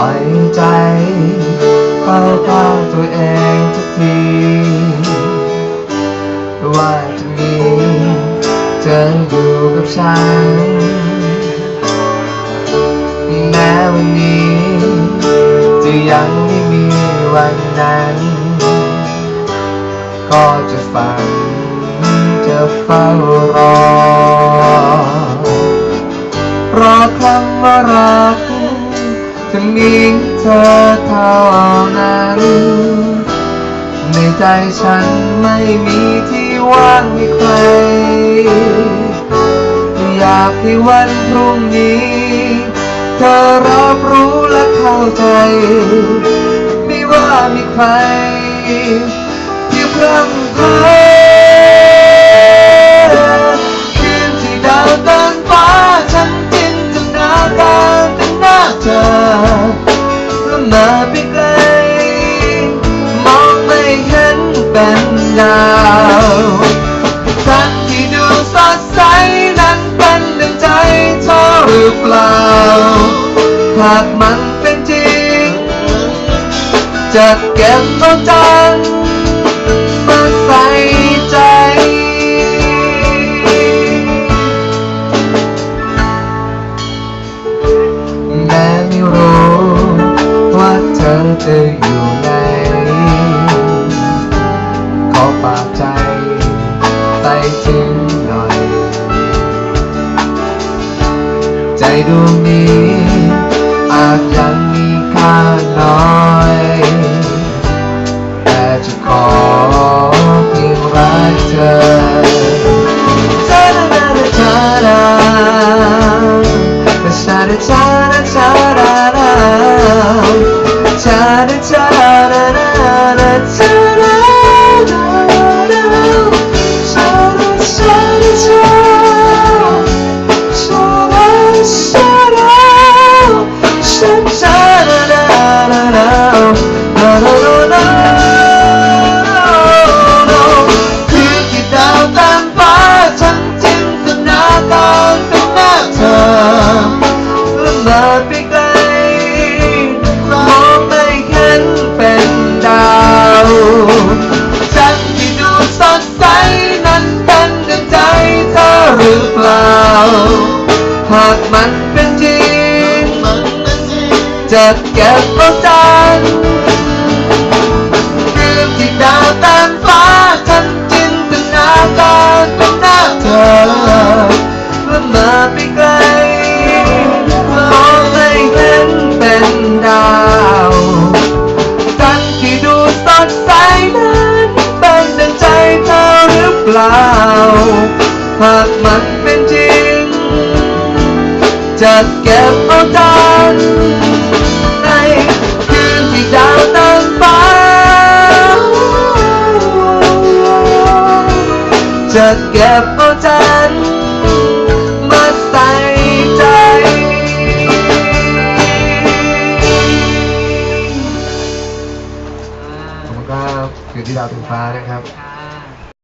ล่อยใจเข้าข้าตัวเองทุกที ว่าจะมีเธออยู่กับฉัน แม้วันนี้จะยังไม่มีวันนั้น ก็จะฝันจะเฝ้ารอ รอคำว่ารัก จะมีเธอเท่านั้น ในใจฉันไม่มีที่ว่างให้ใคร อยากให้วันพรุ่งนี้ เธอรับรู้และเข้าใจ ไม่ว่ามีใคร เป็นดาวทั้งที่ดูสดใสนั้นเป็นดังใจเธอหรือเปล่า หากมันเป็นจริง จะเก็บเอาจันทร์มาใส่ใจแม้ไม่รู้ว่าเธอจะอยู่ ไปถึงหน่อย ใจดวงนี้อาจยัง มอไปไกลมองไม่เห็นเป็นดาวจันทร์ที่ดูสดใสนั้นเป็นดังใจเธอหรือเปล่า หากมันเป็นจริงจะเก็บเอาจันทร์คืนากมันเป็นจริง จะเก็บเอาดันในคืนที่ดาวตั้งฟ้าจะเก็บเอาจันมาใส่ใจ ขอบคุณครับคืนที่ดาวถึงฟ้านะครับ